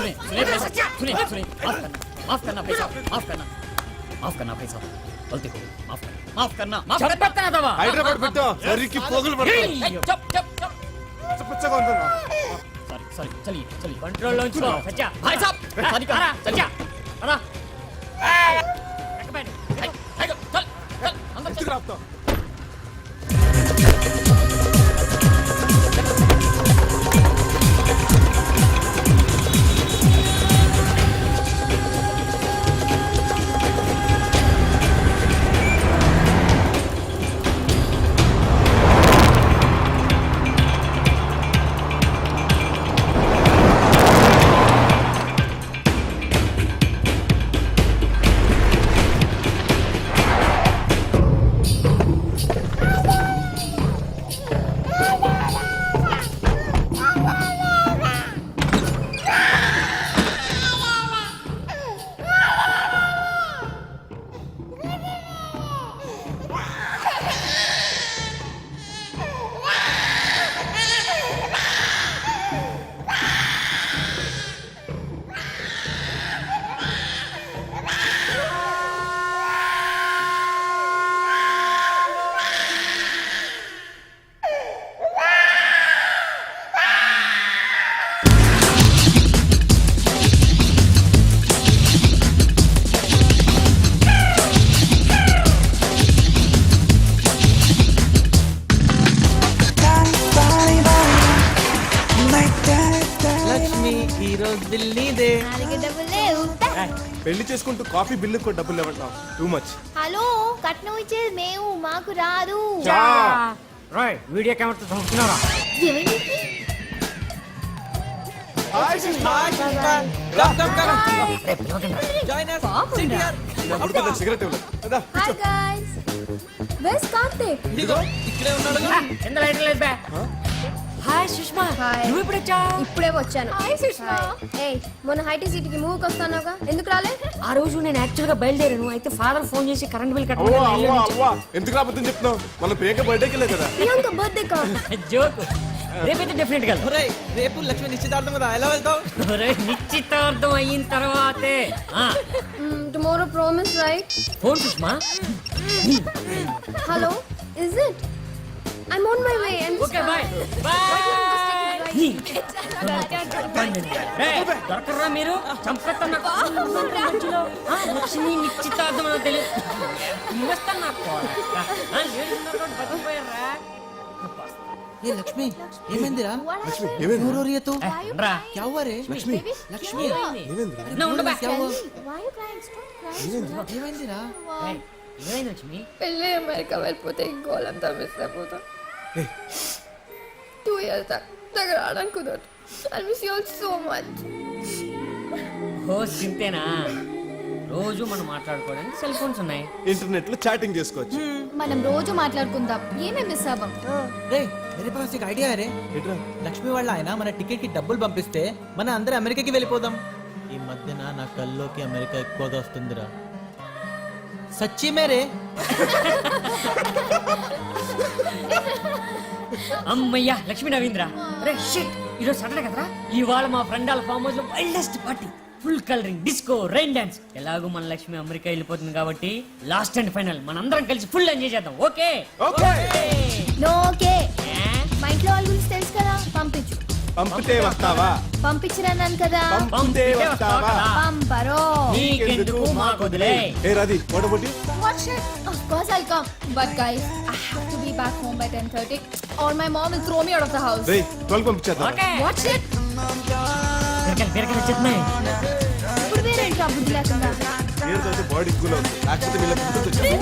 सुनिए सुनिए भाई साहब सुनिए सुनिए माफ करना माफ करना भाई साहब माफ करना माफ करना भाई साहब गलती को माफ करना माफ करना माफ करना दवा హైదరాబాద్ పెట్టు సరికి పోగులు పడతాయి चुप चुप चुप పిచ్చ పిచ్చగా ఉందన్నా सॉरी सॉरी चलिए चलिए कंट्रोल लॉन्च करो सच्चा भाई साहब सॉरी करा सच्चा अरे రోజు బిల్ నాలుగు డబ్బులు లేవు పెళ్ళి చేసుకుంటూ కాఫీ బిల్లు కూడా డబ్బులు ఇవ్వంటాం టూ మచ్ హలో కట్నం ఇచ్చేది మేము మాకు రాదు. రాయ్ వీడియో కెమెరా చూస్తున్నారా సిగరెట్ హాయ్ సుష్మా హాయ్. నువ్వు ఇప్పుడు వచ్చా ఇప్పుడే వచ్చాను. హాయ్ సుష్మా. ఏయ్ మొన్న హైటీ సిటీకి మూవీకి వస్తానుగా ఎందుకు రాలే? ఆ రోజు నేను యాక్చువల్గా బయలుదేరాను. అయితే ఫాదర్ ఫోన్ చేసి కరెంట్ బిల్ అవ్వా అవ్వా అవ్వా. ఎందుకు రాబోతుంది చెప్తున్నావు? మన ప్రియాంక బర్త్డేకి వెళ్ళే కదా. ప్రియాంక బర్త్డే కా జోక్ రేపైతే డెఫినెట్గా రేపు లక్ష్మి నిశ్చితార్థం కదా ఎలా వెళ్తావు? నిశ్చితార్థం అయిన తర్వాతే. Tomorrow promise right phone Sushma hello is it I'm on my way. I'm okay, bye. దొరకరా మీరు? లక్ష్మి నిశ్చితార్థం అని తెలియదు ఏ లక్ష్మి ఏమైందిరా? లక్ష్మి ఏమైంది? లక్ష్మి. లక్ష్మి. లక్ష్మి పెళ్ళి అమెరికా వెళ్ళిపోతే గోలంతా మిస్ అయిపోతాం. టూ ఇయర్స్ దాకా దగ్గర రావడానికి కుదరదు I miss you so much ఓ సింతేనా రోజు మనం మాట్లాడుకోవడానికి సెల్ ఫోన్స్ ఉన్నాయి ఇంటర్నెట్ లో చాటింగ్ చేసుకోవచ్చు మనం రోజు మాట్లాడుకుందాం ఏమేమి మిస్ అవ్వం రే मेरे पास एक आइडिया है रे ఏంట్రా లక్ష్మి వాళ్ళ ఆయన మన టికెట్ కి డబ్బులు పంపిస్తే మన అందరం అమెరికాకి వెళ్ళిపోదాం ఈ మధ్యన నా కల్లోకి అమెరికా ఎక్కువగా వస్తుందిరా సచ్చి మేరే అమ్మయ్యా లక్ష్మీ నవీంద్ర. రే షిట్ ఈరోజు సాటర్డే కదరా? ఇవాళ మా ఫ్రెండ్ వాళ్ళ ఫామ్ హౌస్లో wildest party full colouring disco rain dance ఎలాగో మన లక్ష్మి అమెరికా వెళ్ళిపోతుంది కాబట్టి లాస్ట్ అండ్ ఫైనల్ మనందరం కలిసి ఫుల్ ఎంజాయ్ చేద్దాం. ఓకే ఓకే నో ఓకే మా ఇంట్లో వాళ్ళ గురించి తెలుసు కదా పంపించు. పంపితే వస్తావా? పంపించరన్నాను కదా. పంపితే వస్తావా? పంపరో. నీకెందుకు? మాకు వదిలే. ఏ రాది ఓడబొట్టి What shit? Of course I'll come. But guys, I have to be back home by 10:30 or my mom will throw me out of the house. రేయ్ ట్వెల్వ్ పంపించేద్దాం ఓకే. What shit? బీరకాయలు బీరకాయలు వచ్చేస్తున్నాయి ఇప్పుడు వేరేంట్రా బుద్ధి లేకుండా? చదివితే బాడీ కూల్ అవుతుంది. లేకపోతే వీళ్ళ బుద్ధి వచ్చేస్తుంది.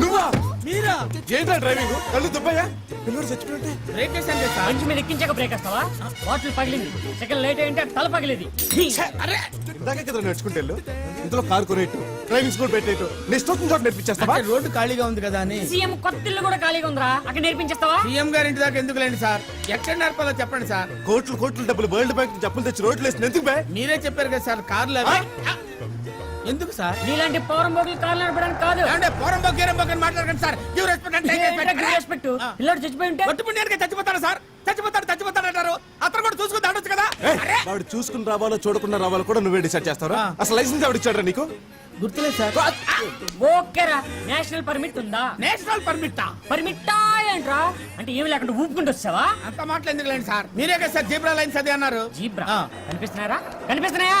నువ్వా మీరా ఏంట్రా డ్రైవింగ్ కళ్ళు దుబ్బయ్యా పిల్లడు చచ్చిపోయింటే బ్రేక్ చేశాను కదా సార్ మంచి మీద ఎక్కించాక బ్రేక్ వస్తావా బాటిల్ పగిలింది సెకండ్ లేట్ తల పగిలింది ఇందాకే కదా నేర్చుకుంటే వెళ్ళు ఇంతలో కారు కొనేట్టు డ్రైవింగ్ స్కూల్ పెట్టేట్టు చోట నేర్పించేస్తావా రోడ్డు ఖాళీగా ఉంది కదా అని సీఎం కొత్త ఇల్లు కూడా ఖాళీగా ఉందిరా అక్కడ నేర్పించేస్తావా సీఎం గారి ఇంటి దాకా ఎందుకు లేండి సార్ ఎక్కడ నేర్పాలో చెప్పండి సార్ కోట్లు కోట్లు డబ్బులు వరల్డ్ బ్యాంక్ చెప్పులు తెచ్చి రోడ్లు వేసిన ఎందుకు బే మీరే చెప్పారు కదా సార్ కార్లు అవి ఎందుకు సార్? నీలాంటి పౌరం బోగులు కాళ్ళు నడపడానికి కాదు. ఏమంటే పోరం బొగ్గేరం బొగ్గని మాట్లాడకండి సార్. గివ్ రెస్పెక్ట్ అంటే రెస్పెక్ట్ పిల్లడు చచ్చిపోయి ఉంటే? ఒట్టుపుణ్యానికి చచ్చిపోతాడు సార్. చచ్చిపోతాడు చచ్చిపోతాడు అంటారు. అతను కూడా చూసుకుని దాడొచ్చు కదా? వాడు చూసుకుని రావాలో చూడకుండా రావాలో కూడా నువ్వే డిసైడ్ చేస్తావా. అసలు లైసెన్స్ ఎవడు ఇచ్చాడు నీకు? గుర్తులేదు సార్. ఓకేరా. నేషనల్ పర్మిట్ ఉందా? National permit? పర్మిట్టా ఏంట్రా? అంటే ఏమి లేకుండా ఊపుకుంటూ వచ్చావా? అంత మాటలు ఎందుకు లేండి సార్? మీరే కదా సార్ జీబ్రా లైన్స్ అదే అన్నారు. జీబ్రా. కనిపిస్తున్నారా? కనిపిస్తున్నాయా?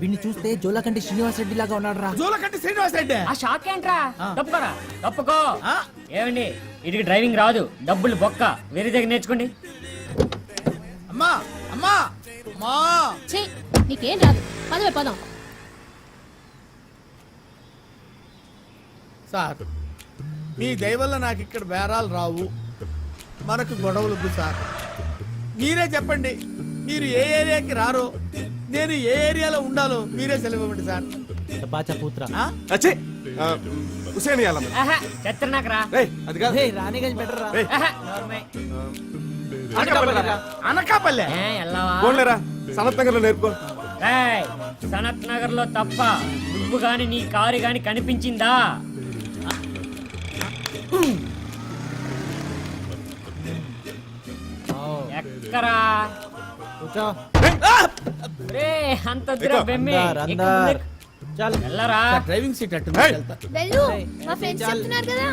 వీడిని చూస్తే జోలకంటి శ్రీనివాస్ రెడ్డి లాగా ఉన్నాడు రా జూలకంటి శ్రీనివాస్ రెడ్డి? ఆ షాక్ ఏంట్రా. తప్పుకోరా? తప్పుకో? ఏమండి? ఇదికి డ్రైవింగ్ రాదు. డబ్బులు బొక్క. వేరే దగ్గర నేర్చుకోండి. అమ్మా అమ్మా అమ్మా. ఛీ నీకేం రాదు. పదవే పదం. సార్ మీ దయ వల్ల నాకు ఇక్కడ బేరాలు రావు. మనకు గొడవలు సార్. మీరే చెప్పండి మీరు ఏ ఏరియాకి రారో నేను ఏ ఏరియాలో ఉండాలో మీరే సెలవు ఇవ్వండి సార్ బాచా పూత్రా? అచ్చే హుసేన్ ఇయ్యాలమ్మ. ఆహా చెత్తనాకరా రేయ్ అది కాదు. రే రాణిగంజ్ బెటర్ రా. అనకాపల్లె ఎల్లవా? పోన్లేరా. సనత్ నగర్లో నేర్పుకో. ఏయ్, సనత్ నగర్లో తప్ప నువ్వు గాని నీ కారు గాని కనిపించిందా? ఎక్కరా? కూర్చో. డ్రైవింగ్ సీట్ అట్టు వెళ్ళు. మా ఫ్రెండ్స్ చెప్తున్నారు కదా.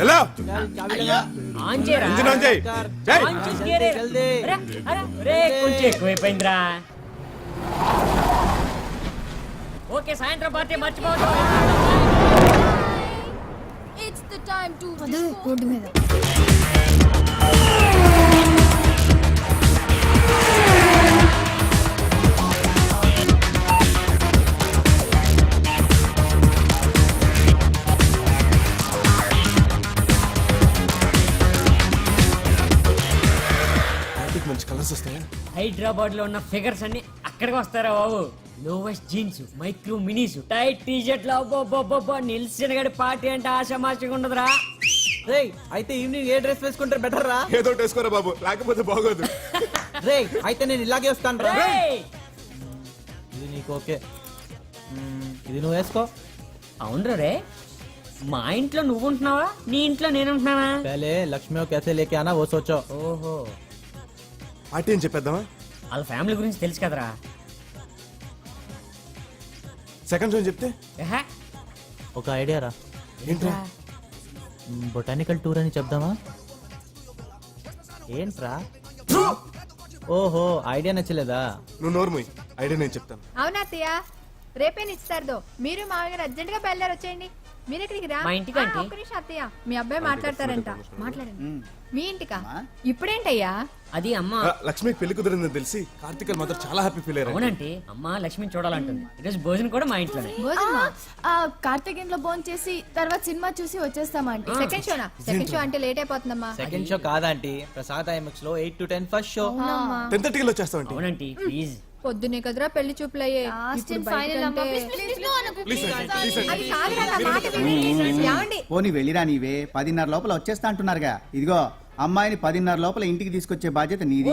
లగా ఆన్ చేయరా? ఇంజిన్ ఆన్ చేయి. చేయి. ఆన్ చేసి గేరే. జల్దీ. అరే, అరే, రే, కొంచెం ఎక్కువైపోయిందిరా. ఓకే సాయంత్రం పార్టీ మర్చిపోవద్దు. It's the time to road మీద. హైదరాబాద్లో ఉన్న ఫిగర్స్ అన్ని అక్కడికి వస్తారా బాబు? Lowest jeans micro minis tight T షర్ట్లో నిల్సిన గడి పార్టీ అంటే ఆశ ఆశామాషగా ఉండదురా. రేయ్ అయితే ఈవినింగ్ ఏ డ్రెస్ వేసుకుంటే బెటర్ రా ఏదో వేసుకోరా బాబు లేకపోతే బాగోదు. రేయ్ అయితే నేను ఇలాగే వస్తాను రా ఇది నీకు ఓకే. ఇది నువ్వు వేసుకో. అవునరా రే. మా ఇంట్లో నువ్వు ఉంటున్నావా? నీ ఇంట్లో నేను ఉంటున్నానా? లక్ష్మి ఓ కైసే లేకే ఆనా ఓ సోచో. ఓహో. పార్టీ అని చెప్పేద్దామా? వాళ్ళ ఫ్యామిలీ గురించి తెలుసు కదరా. సెకండ్ షో చెప్తే? ఎహె. ఒక ఐడియా రా. ఏంట్రా? బొటానికల్ టూర్ అని చెప్దామా? ఏంట్రా? ఓహో ఐడియా నచ్చలేదా? నువ్వు నోర్మోయ్ ఐడియా నేను చెప్తాను. అవునా అత్తయ్య? రేపే నిస్తారుదో మీరు మామయ్య అర్జెంట్గా బయలుదేరి వచ్చేయండి. మీరు ఇక్కడికి రా? మా ఇంటికా ఆ, ఆంటీ? ఒక్క నిమిషం అత్తయ్య. మీ అబ్బాయి మాట్లాడతారంట. మాట్లాడండి. మీ ఇంటికా? ఇప్పుడేంటయ్యా? అది అమ్మ. ఆ, లక్ష్మికి పెళ్ళి కుదిరిందని తెలిసి కార్తిక్ మాత్రం చాలా హ్యాపీ ఫీల్ అయ్యారు అవునంటే అమ్మ లక్ష్మిని చూడాలంటుంది. ఈరోజు భోజనం కూడా మా ఇంట్లోనే. భోజనమా? కార్తీక్ ఇంట్లో భోజనం చేసి తర్వాత సినిమా చూసి వచ్చేస్తామంటే సెకండ్ షోనా? సెకండ్ షో అంటే లేట్ అయిపోతుందమ్మా. సెకండ్ షో కాదంటీ. Prasad ఐఎంఎక్స్లో eight to ten first show. Ten థర్టీకి వచ్చేస్తామంటే. అవునంటీ ప్లీజ్. పొద్దునే కదరా పెళ్ళి చూపులయ్యే. పోనీ వెళ్ళిరా నీవే. పదిన్నర లోపల వచ్చేస్తా అంటున్నారుగా. ఇదిగో అమ్మాయిని పదిన్నర లోపల ఇంటికి తీసుకొచ్చే బాధ్యత నీది.